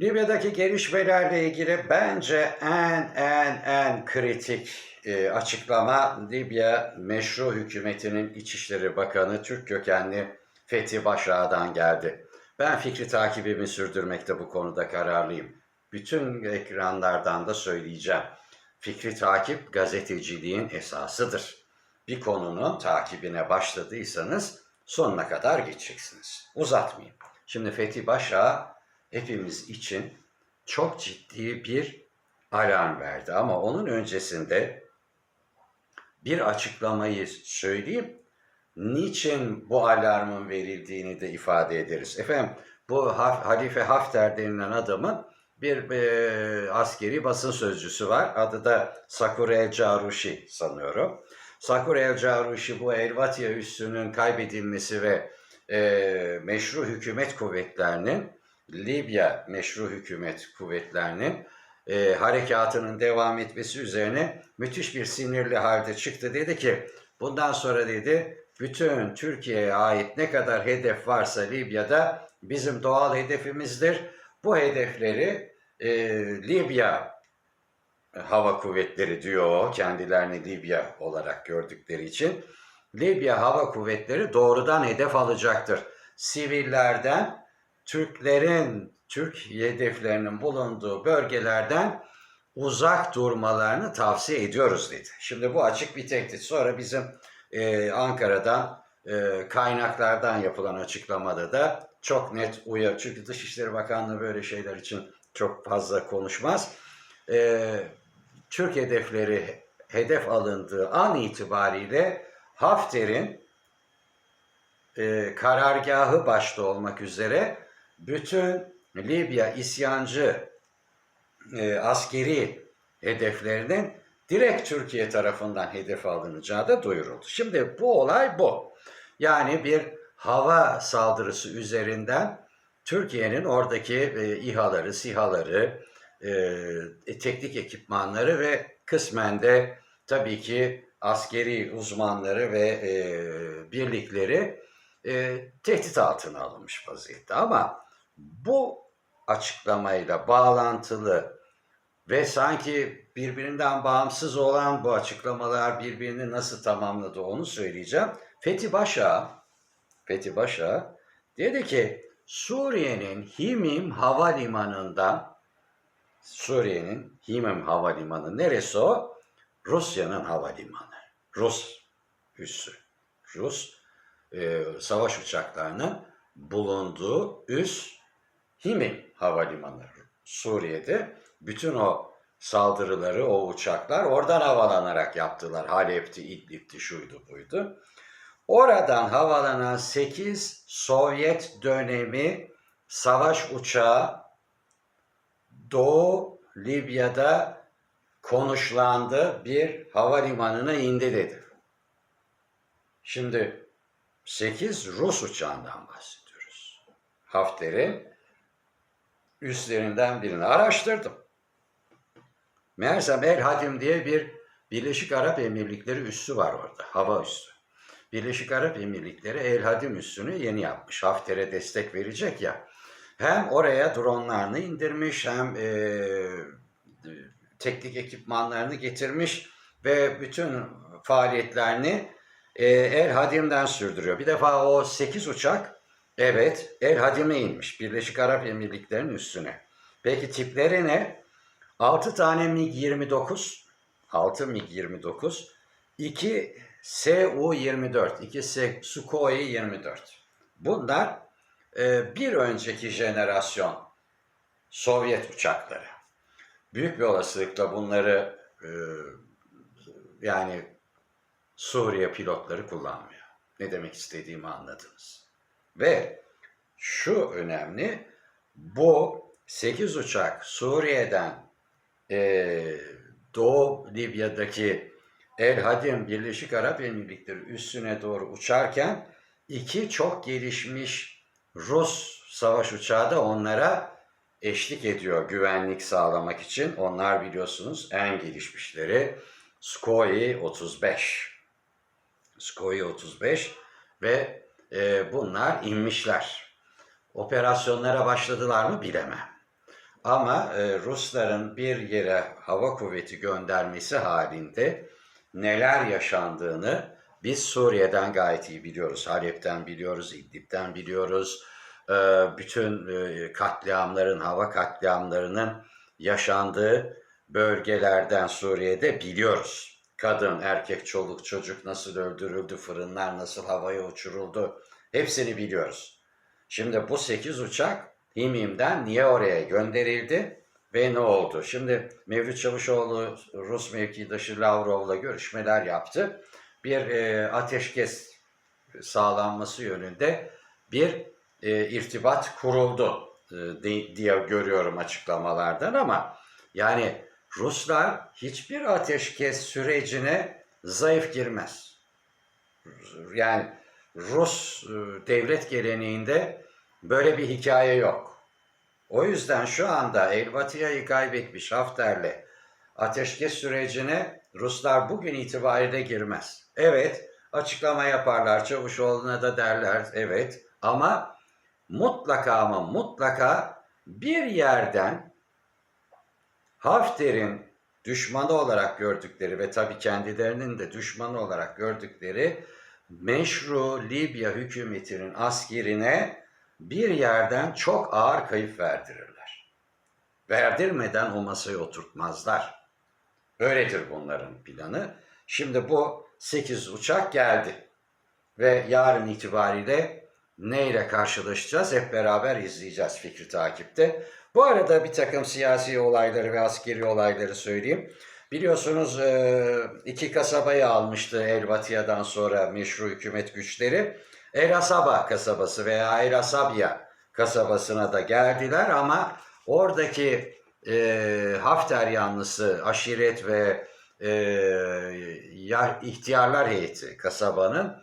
Libya'daki gelişmelerle ilgili bence en en en kritik e, açıklama Libya meşru hükümetinin İçişleri Bakanı Türk kökenli Fethi Başağ'dan geldi. Ben fikri takibimi sürdürmekte bu konuda kararlıyım. Bütün ekranlardan da söyleyeceğim. Fikri takip gazeteciliğin esasıdır. Bir konunun takibine başladıysanız sonuna kadar gideceksiniz. Uzatmayayım. Şimdi Fethi Başağ hepimiz için çok ciddi bir alarm verdi. Ama onun öncesinde bir açıklamayı söyleyeyim. Niçin bu alarmın verildiğini de ifade ederiz. Efendim bu Halife Hafter denilen adamın bir e, askeri basın sözcüsü var. Adı da Sakure El Carushi sanıyorum. Sakure El Carushi bu Elvatia üssünün kaybedilmesi ve e, meşru hükümet kuvvetlerinin Libya meşru hükümet kuvvetlerinin e, harekatının devam etmesi üzerine müthiş bir sinirli halde çıktı. Dedi ki bundan sonra dedi bütün Türkiye'ye ait ne kadar hedef varsa Libya'da bizim doğal hedefimizdir. Bu hedefleri e, Libya hava kuvvetleri diyor kendilerini Libya olarak gördükleri için. Libya hava kuvvetleri doğrudan hedef alacaktır. Sivillerden Türklerin, Türk hedeflerinin bulunduğu bölgelerden uzak durmalarını tavsiye ediyoruz dedi. Şimdi bu açık bir tehdit. Sonra bizim e, Ankara'dan e, kaynaklardan yapılan açıklamada da çok net uyar. Çünkü Dışişleri Bakanlığı böyle şeyler için çok fazla konuşmaz. E, Türk hedefleri hedef alındığı an itibariyle Hafter'in e, karargahı başta olmak üzere bütün Libya isyancı e, askeri hedeflerinin direkt Türkiye tarafından hedef alınacağı da duyuruldu. Şimdi bu olay bu. Yani bir hava saldırısı üzerinden Türkiye'nin oradaki e, İHA'ları, SİHA'ları, e, teknik ekipmanları ve kısmen de tabii ki askeri uzmanları ve e, birlikleri e, tehdit altına alınmış vaziyette. Ama bu açıklamayla bağlantılı ve sanki birbirinden bağımsız olan bu açıklamalar birbirini nasıl tamamladı onu söyleyeceğim. Fethi Başa, Fethi Başa dedi ki Suriye'nin Himim havalimanından Suriye'nin Himim havalimanı neresi o? Rusya'nın havalimanı. Rus üssü. Rus e, savaş uçaklarının bulunduğu üs Himim havalimanı Suriye'de. Bütün o saldırıları, o uçaklar oradan havalanarak yaptılar. Halep'ti, İdlib'ti, şuydu buydu. Oradan havalanan 8 Sovyet dönemi savaş uçağı Doğu Libya'da konuşlandı bir havalimanına indi dedi. Şimdi 8 Rus uçağından bahsediyoruz. Hafter'in üstlerinden birini araştırdım. Meğersem El Hadim diye bir Birleşik Arap Emirlikleri üssü var orada, hava üssü. Birleşik Arap Emirlikleri El Hadim üssünü yeni yapmış. Hafter'e destek verecek ya. Hem oraya dronlarını indirmiş hem e, teknik ekipmanlarını getirmiş ve bütün faaliyetlerini e, El Hadim'den sürdürüyor. Bir defa o 8 uçak evet El Hadim'e inmiş. Birleşik Arap Emirlikleri'nin üstüne. Peki tipleri ne? 6 tane MiG-29, 6 MiG-29, 2 Su-24, 2 Se- Sukhoi 24. Bunlar e, bir önceki jenerasyon Sovyet uçakları. Büyük bir olasılıkla bunları e, yani Suriye pilotları kullanmıyor. Ne demek istediğimi anladınız. Ve şu önemli, bu 8 uçak Suriye'den e, Doğu Libya'daki El Hadim Birleşik Arap Emirlikleri üssüne doğru uçarken iki çok gelişmiş Rus savaş uçağı da onlara eşlik ediyor güvenlik sağlamak için. Onlar biliyorsunuz en gelişmişleri Sukhoi 35. Sukhoi 35 ve e, bunlar inmişler. Operasyonlara başladılar mı bilemem. Ama e, Rusların bir yere hava kuvveti göndermesi halinde neler yaşandığını biz Suriye'den gayet iyi biliyoruz. Halep'ten biliyoruz, İdlib'den biliyoruz. E, bütün e, katliamların, hava katliamlarının yaşandığı bölgelerden Suriye'de biliyoruz. Kadın, erkek, çoluk, çocuk nasıl öldürüldü, fırınlar nasıl havaya uçuruldu hepsini biliyoruz. Şimdi bu 8 uçak Himim'den niye oraya gönderildi ve ne oldu? Şimdi Mevlüt Çavuşoğlu Rus mevkidaşı Lavrov'la görüşmeler yaptı. Bir e, ateşkes sağlanması yönünde bir e, irtibat kuruldu e, di- diye görüyorum açıklamalardan ama yani Ruslar hiçbir ateşkes sürecine zayıf girmez. Yani Rus e, devlet geleneğinde böyle bir hikaye yok. O yüzden şu anda Elbatiya'yı kaybetmiş Hafter'le ateşkes sürecine Ruslar bugün itibariyle girmez. Evet, açıklama yaparlar, Çavuşoğlu'na da derler, evet. Ama mutlaka ama mutlaka bir yerden Hafter'in düşmanı olarak gördükleri ve tabii kendilerinin de düşmanı olarak gördükleri meşru Libya hükümetinin askerine bir yerden çok ağır kayıp verdirirler. Verdirmeden o masaya oturtmazlar. Öyledir bunların planı. Şimdi bu 8 uçak geldi. Ve yarın itibariyle neyle karşılaşacağız hep beraber izleyeceğiz fikri takipte. Bu arada bir takım siyasi olayları ve askeri olayları söyleyeyim. Biliyorsunuz e, iki kasabayı almıştı Elbatiya'dan sonra meşru hükümet güçleri. El Asaba kasabası veya El Asabya kasabasına da geldiler ama oradaki e, Hafter yanlısı aşiret ve e, ya, ihtiyarlar heyeti kasabanın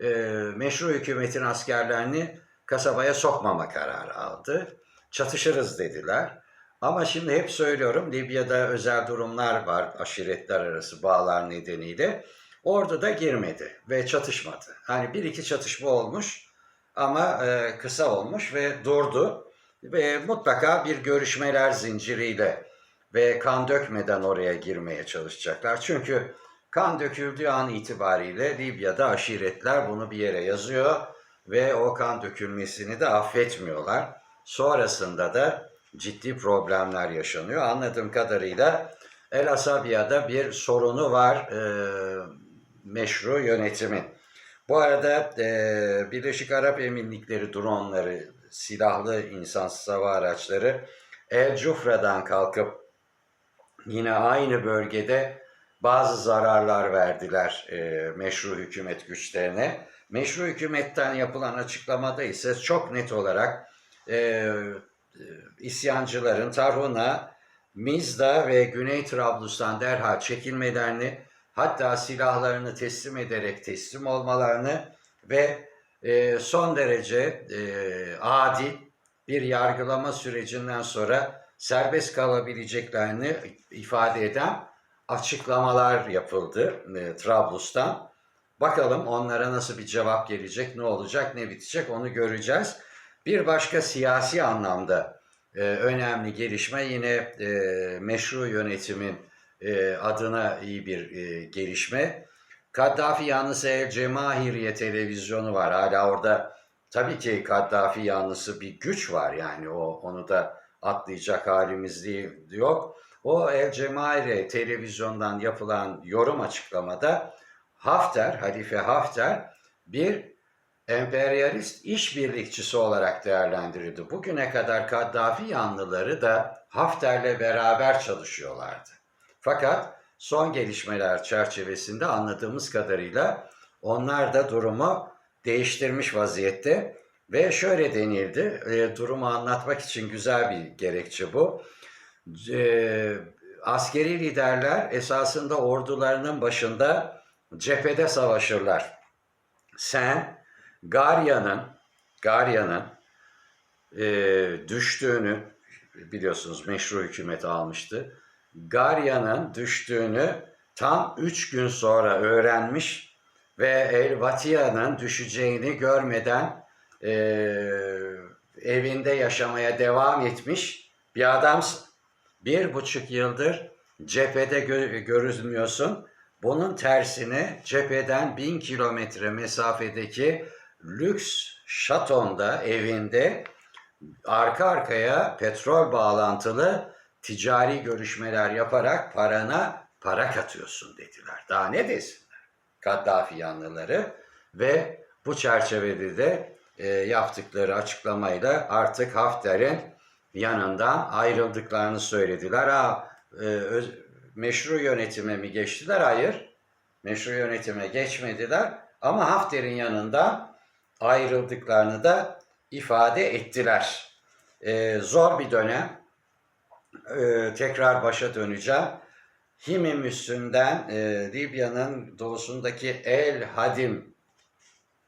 e, meşru hükümetin askerlerini kasabaya sokmama kararı aldı. Çatışırız dediler. Ama şimdi hep söylüyorum Libya'da özel durumlar var aşiretler arası bağlar nedeniyle. Orada da girmedi ve çatışmadı. Hani bir iki çatışma olmuş ama e, kısa olmuş ve durdu. Ve mutlaka bir görüşmeler zinciriyle ve kan dökmeden oraya girmeye çalışacaklar. Çünkü kan döküldüğü an itibariyle Libya'da aşiretler bunu bir yere yazıyor ve o kan dökülmesini de affetmiyorlar. Sonrasında da ciddi problemler yaşanıyor. Anladığım kadarıyla El Asabia'da bir sorunu var e, meşru yönetimin. Bu arada e, Birleşik Arap Emirlikleri dronları, silahlı insansız hava araçları El Cufra'dan kalkıp yine aynı bölgede bazı zararlar verdiler e, meşru hükümet güçlerine. Meşru hükümetten yapılan açıklamada ise çok net olarak e, e, isyancıların Tarhun'a, Mizda ve Güney Trablus'tan derhal çekilmelerini hatta silahlarını teslim ederek teslim olmalarını ve e, son derece e, adil bir yargılama sürecinden sonra serbest kalabileceklerini ifade eden açıklamalar yapıldı e, Trablus'tan. Bakalım onlara nasıl bir cevap gelecek, ne olacak, ne bitecek onu göreceğiz. Bir başka siyasi anlamda e, önemli gelişme yine e, meşru yönetimin e, adına iyi bir e, gelişme. Kaddafi yanlısı El Cemahiriye televizyonu var. Hala orada tabii ki Kaddafi yanlısı bir güç var yani o onu da atlayacak halimiz değil, yok. O El Cemahiriye televizyondan yapılan yorum açıklamada Hafter, Halife Hafter bir emperyalist işbirlikçisi olarak değerlendirildi. Bugüne kadar Kaddafi yanlıları da Hafter'le beraber çalışıyorlardı. Fakat son gelişmeler çerçevesinde anladığımız kadarıyla onlar da durumu değiştirmiş vaziyette ve şöyle denildi, e, durumu anlatmak için güzel bir gerekçe bu. E, askeri liderler esasında ordularının başında cephede savaşırlar. Sen Garya'nın Garya'nın e, düştüğünü biliyorsunuz meşru hükümet almıştı. Garya'nın düştüğünü tam üç gün sonra öğrenmiş ve El Vatiya'nın düşeceğini görmeden e, evinde yaşamaya devam etmiş Bir adamsın. Bir buçuk yıldır cephede gö- görünmüyorsun. Bunun tersine cepheden bin kilometre mesafedeki lüks şatonda, evinde arka arkaya petrol bağlantılı ticari görüşmeler yaparak parana para katıyorsun dediler. Daha ne desinler? Kaddafi yanlıları ve bu çerçevede de e, yaptıkları açıklamayla artık Hafter'in yanından ayrıldıklarını söylediler. Ha, e, öz- meşru yönetime mi geçtiler? Hayır. Meşru yönetime geçmediler ama Hafter'in yanından ayrıldıklarını da ifade ettiler. E, zor bir dönem. E, tekrar başa döneceğim. Himim üstünden e, Libya'nın doğusundaki El Hadim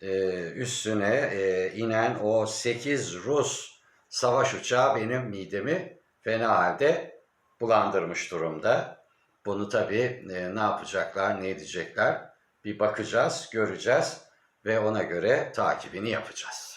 e, üstüne e, inen o 8 Rus savaş uçağı benim midemi fena halde bulandırmış durumda. Bunu tabii e, ne yapacaklar, ne edecekler bir bakacağız, göreceğiz ve ona göre takibini yapacağız.